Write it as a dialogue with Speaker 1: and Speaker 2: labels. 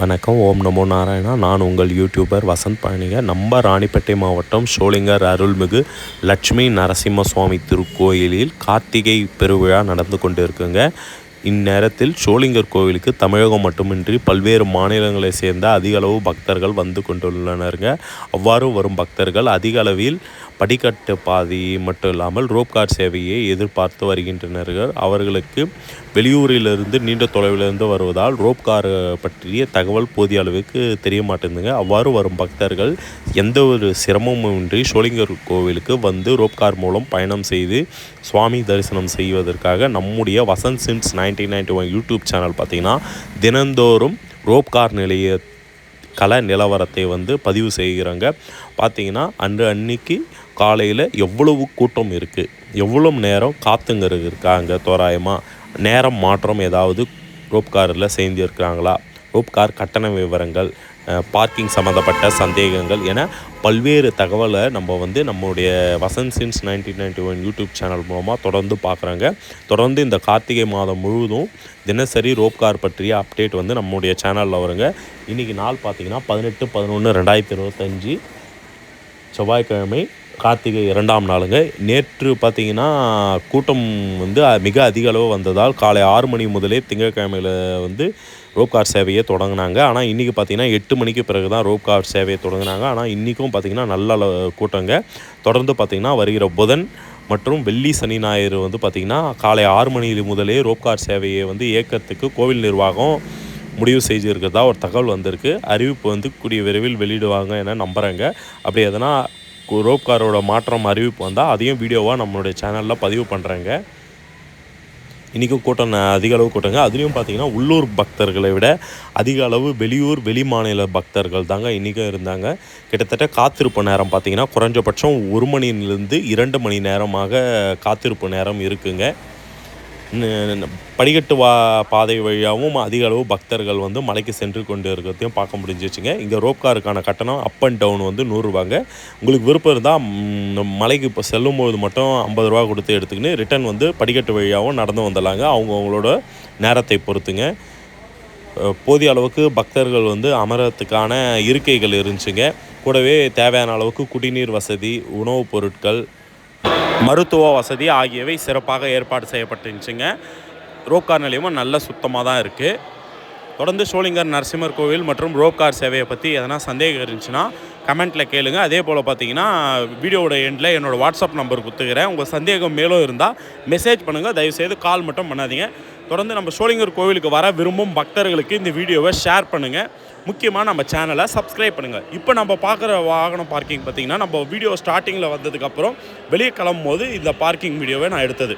Speaker 1: வணக்கம். ஓம் நமோ நாராயணா. நான் உங்கள் யூடியூபர் வசந்த் பழனிங்க நம்ம ராணிப்பேட்டை மாவட்டம் சோளிங்கர் அருள்மிகு லட்சுமி நரசிம்ம சுவாமி திருக்கோயிலில் கார்த்திகை பெருவிழா நடந்து கொண்டு இருக்குங்க இந்நேரத்தில் சோளிங்கர் கோவிலுக்கு தமிழகம் மட்டுமின்றி பல்வேறு மாநிலங்களை சேர்ந்த அதிகளவு பக்தர்கள் வந்து கொண்டுள்ளனருங்க. அவ்வாறு வரும் பக்தர்கள் அதிகளவில் படிக்கட்டு பாதை மட்டும் இல்லாமல் ரோப் கார் சேவையை எதிர்பார்த்து வருகின்றனர்கள். அவர்களுக்கு வெளியூரிலிருந்து நீண்ட தொலைவிலிருந்து வருவதால் ரோப் கார் பற்றிய தகவல் போதிய அளவுக்கு தெரிய மாட்டேங்குதுங்க அவ்வாறு வரும் பக்தர்கள் எந்த ஒரு சிரமமுமின்றி சோளிங்கர் கோவிலுக்கு வந்து ரோப் கார் மூலம் பயணம் செய்து சுவாமி தரிசனம் செய்வதற்காக நம்முடைய Vasanth since nineteen ninety one YouTube channel பார்த்திங்கன்னா தினந்தோறும் ரோப் கார் நிலைய கல நிலவரத்தை வந்து பதிவு செய்கிறாங்க. பார்த்தீங்கன்னா அன்று அன்னைக்கு காலையில் எவ்வளவு கூட்டம் இருக்குது எவ்வளோ நேரம் காத்துங்கிறது இருக்காங்க தோராயமாக நேரம் மாற்றம் ஏதாவது ரோப் காரில் சேர்ந்திருக்கிறாங்களா ரோப் கார் கட்டண விவரங்கள் பார்க்கிங் சம்மந்தப்பட்ட சந்தேகங்கள் என பல்வேறு தகவலை நம்ம வந்து நம்முடைய Vasanth since nineteen ninety one YouTube channel மூலமாக தொடர்ந்து பார்க்குறாங்க. தொடர்ந்து இந்த கார்த்திகை மாதம் முழுவதும் தினசரி ரோப் கார் பற்றிய அப்டேட் வந்து நம்முடைய சேனலில் வருங்க. இன்றைக்கி நாள் பார்த்திங்கன்னா பதினெட்டு பதினொன்று ரெண்டாயிரத்தி இருபத்தஞ்சி. செவ்வாய்க்கிழமை கார்த்திகை இரண்டாம் நாளுங்க. நேற்று பார்த்தீங்கன்னா கூட்டம் வந்து மிக அதிக அளவு வந்ததால் காலை ஆறு மணி முதலே திங்கட்கிழமையில் வந்து ரோப் கார் சேவையை தொடங்கினாங்க. ஆனால் இன்றைக்கி பார்த்தீங்கன்னா எட்டு மணிக்கு பிறகு தான் ரோப் கார் சேவையை தொடங்கினாங்க. ஆனால் இன்றைக்கும் பார்த்திங்கன்னா நல்ல கூட்டங்க. தொடர்ந்து பார்த்திங்கன்னா வருகிற புதன் மற்றும் வெள்ளி சனி ஞாயிறு வந்து பார்த்திங்கன்னா காலை ஆறு மணி முதலே ரோப் கார் சேவையை வந்து இயக்கத்துக்கு கோவில் நிர்வாகம் முடிவு செய்திருக்கிறதா ஒரு தகவல் வந்திருக்கு. அறிவிப்பு வந்து கூடிய விரைவில் வெளியிடுவாங்க என நம்புகிறேங்க அப்படி எதனா ரோப் காரோட மாற்றம் அறிவிப்பு வந்தால் அதையும் வீடியோவாக நம்மளுடைய சேனலில் பதிவு பண்ணுறேங்க இன்றைக்கும் கூட்டம் அதிக அளவு கூட்டங்க. அதுலேயும் பார்த்தீங்கன்னா உள்ளூர் பக்தர்களை விட அதிக அளவு வெளியூர் வெளி மாநில பக்தர்கள் தாங்க இன்றைக்கும் இருந்தாங்க. கிட்டத்தட்ட காத்திருப்பு நேரம் பார்த்திங்கன்னா குறைஞ்சபட்சம் ஒரு மணிலேருந்து இரண்டு மணி நேரமாக காத்திருப்பு நேரம் இருக்குங்க. படிக்கட்டு வா பாதை வழியாகவும் அதிக அளவு பக்தர்கள் வந்து மலைக்கு சென்று கொண்டு இருக்கிறதையும் பார்க்க முடிஞ்சிச்சுங்க. இங்கே ரோப் காருக்கான கட்டணம் அப் அண்ட் டவுன் வந்து நூறுரூவாங்க உங்களுக்கு விருப்பம் இருந்தால் மலைக்கு இப்போ செல்லும்போது மட்டும் ஐம்பது ரூபா கொடுத்து எடுத்துக்கின்னு ரிட்டன் வந்து படிக்கட்டு வழியாகவும் நடந்து வந்துடலாங்க. அவங்க அவங்களோட நேரத்தை பொறுத்துங்க. போதிய அளவுக்கு பக்தர்கள் வந்து அமரத்துக்கான இருக்கைகள் இருந்துச்சுங்க. கூடவே தேவையான அளவுக்கு குடிநீர் வசதி உணவுப் பொருட்கள் மருத்துவ வசதி ஆகியவை சிறப்பாக ஏற்பாடு செய்யப்பட்டுருந்துச்சுங்க. ரோப்கார் நிலையமும் நல்ல சுத்தமாக தான் இருக்குது தொடர்ந்து சோளிங்கர் நரசிம்மர் கோவில் மற்றும் ரோப்கார் சேவையை பற்றி எதனா சந்தேகம் இருந்துச்சுன்னா கமெண்ட்டில் கேளுங்கள் அதே போல் பார்த்தீங்கன்னா வீடியோவோட எண்டில் என்னோடய வாட்ஸ்அப் நம்பர் கொடுத்துக்கிறேன் உங்கள் சந்தேகம் மேலும் இருந்தால் மெசேஜ் பண்ணுங்கள் தயவுசெய்து கால் மட்டும் பண்ணாதீங்க. தொடர்ந்து நம்ம சோளிங்கர் கோவிலுக்கு வர விரும்பும் பக்தர்களுக்கு இந்த வீடியோவை ஷேர் பண்ணுங்கள் முக்கியமாக நம்ம சேனலை சப்ஸ்கிரைப் பண்ணுங்கள் இப்போ நம்ம பார்க்குற வாகனம் பார்க்கிங் பார்த்திங்கன்னா நம்ம வீடியோ ஸ்டார்டிங்கில் வந்ததுக்கப்புறம் வெளியே கிளம்பும் போது இந்த பார்க்கிங் வீடியோவை நான் எடுத்தது.